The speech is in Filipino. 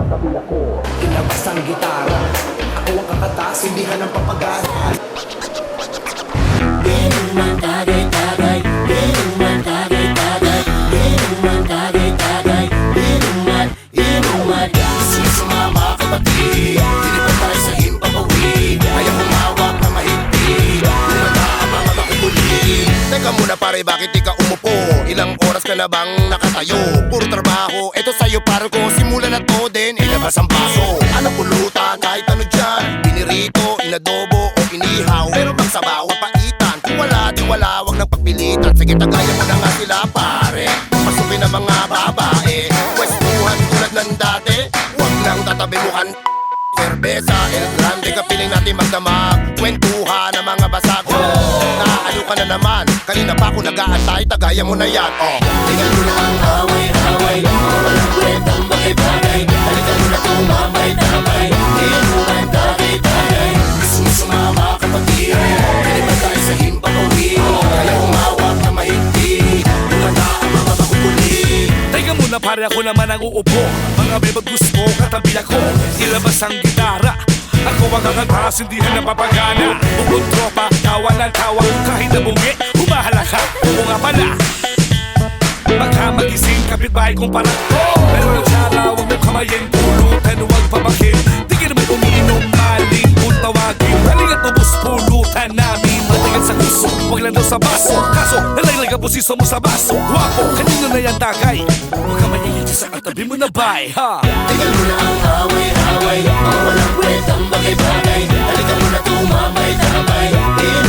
katabi ako. Ilabas ang gitara. Ako ang kakatas, hindi ka ng papagaran inuman Gusto sumama kapatid Dilipan tayo sa himpapawid Ayaw humawak na mahigpit Lumata ang mga makukulit Teka muna pare, bakit di ka umupo? Ilang oras ka na bang nakatayo? Puro trabaho, eto sa'yo parang ko. Simula na to din, ilabas ang baso Ano pulutan, kahit ano dyan? Pinirito, inadobo o inihaw. Pero magsabaw ang paitan Kung wala, di wala, wag nang pagpilitan. Sige, tagayan mo na nga sila pare. Pasukin ang mga babae tatabi mo kan Serbesa, El Grande, kapiling natin magdamag Kwentuhan ng mga basag. Oh, Naano ka na naman. Kanina pa ako nag-aantay, tagayan mo na yan. Oh. Tingnan mo na ang away-away walang kwentang bagay-bagay Halika mo na tumambay-tambay Pare ako naman ang uupo. Mga bebag gusto katabi ako. Ilabas ang gitara. Ako ang kakantas, hindi na napapagana. Bukod tropa, tawa ng tawa. Kahit nabungi, humahala ka. Oo nga pala. Baka magising kapitbahay kong parang Pero nagsara, huwag mong kamayin. Pulutan, huwag lang daw sa baso. Kaso, nalaglag ang posiso mo sa baso. Wapo, kanino na yan tagay? Huwag ka maingit sa katabi mo na bay, ha? Tingnan mo na ang away-away Mga walang kwentang bagay-bagay Halika mo na tumambay-tambay Inuman